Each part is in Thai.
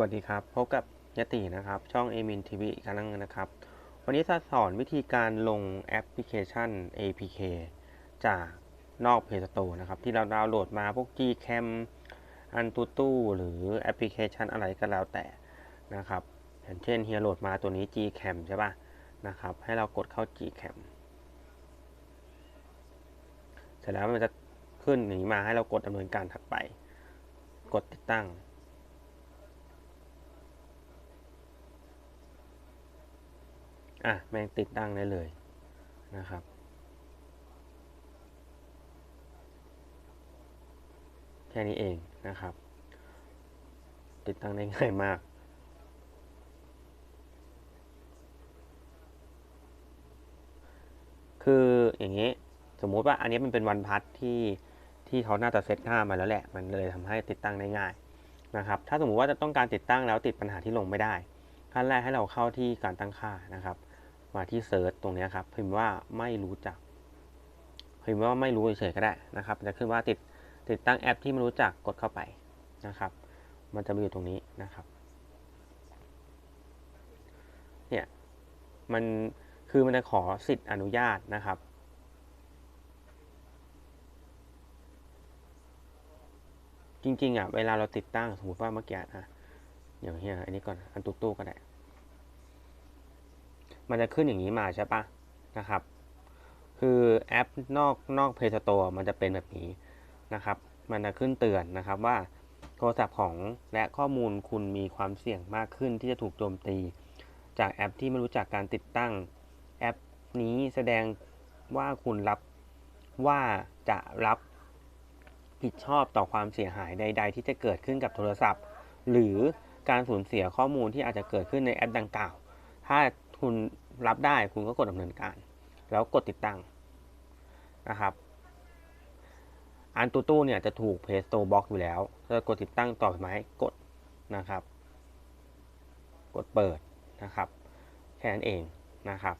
วัสดีครับ พบกับยตินะครับ ช่อง a m i n TV อีกครั้งหนึงนะครับ วันนี้จะสอนวิธีการลงแอปพลิเคชัน APK จากนอก Play Store นะครับ ที่เราดาวน์โหลดมาพวก Gcam อันตูตู้หรือแอปพลิเคชันอะไรก็แล้วแต่นะครับอย่างเช่นเฮียโหลดมาตัวนี้ Gcam ใช่ป่ะนะครับ ให้เรากดเข้า Gcam เสร็จแล้วมันจะขึ้นอย่างนี้มาให้เรากดดำเนินการถัดไป กดติดตั้ง อะแม่งติดตั้งได้เลยนะครับ แค่นี้เองนะครับ ติดตั้งได้ง่ายมากคืออย่างนี้สมมุติว่าอันนี้มันเป็นวันพัทที่ที่เขาน่าจะเซตค่ามาแล้วแหละ มันเลยทำให้ติดตั้งได้ง่ายนะครับ ถ้าสมมุติว่าจะต้องการติดตั้งแล้วติดปัญหาที่ลงไม่ได้ ขั้นแรกให้เราเข้าที่การตั้งค่านะครับ มาที่เซิร์ชตรงนี้ครับพิมพ์ว่าไม่รู้จักพิมพ์ว่าไม่รู้เฉยๆก็ได้นะครับ จะขึ้นว่าติดติดตั้งแอปที่ไม่รู้จักกดเข้าไปนะครับ มันจะมีอยู่ตรงนี้นะครับ เนี่ยมันคือมันจะขอสิทธิ์อนุญาตนะครับจริงๆอะเวลาเราติดตั้งสมมติว่าเมื่อกี้นะอย่างเฮียอันนี้ก่อนอันตุ๊กตู้ก็ได้ มันจะขึ้นอย่างนี้มาใช่ปะนะครับ คือแอปนอกนอก Play Store มันจะเป็นแบบนี้นะครับ มันจะขึ้นเตือนนะครับว่าโทรศัพท์ของและข้อมูลคุณมีความเสี่ยงมากขึ้นที่จะถูกโจมตี จากแอปที่ไม่รู้จักการติดตั้งแอปนี้แสดงว่าคุณรับว่าจะรับผิดชอบต่อความเสียหายใด ๆ ที่จะเกิดขึ้นกับโทรศัพท์ หรือการสูญเสียข้อมูลที่อาจจะเกิดขึ้นในแอปดังกล่าว ถ้า คุณรับได้คุณก็กดดำเนินการ แล้วกดติดตั้งนะครับ อันตูตู้เนี่ยจะถูก Play Store บล็อกอยู่แล้วถ้ากดติดตั้งต่อไปไหมกดนะครับ กดเปิดนะครับ แค่นั้นเองนะครับ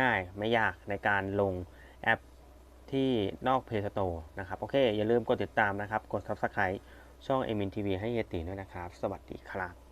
ง่ายๆ ไม่ยากในการลงแอปที่นอก Play Store นะครับ โอเค อย่าลืมกดติดตามนะครับ กด Subscribe ช่อง a m i n TV ให้เยติด้วยนะครับ สวัสดีครับ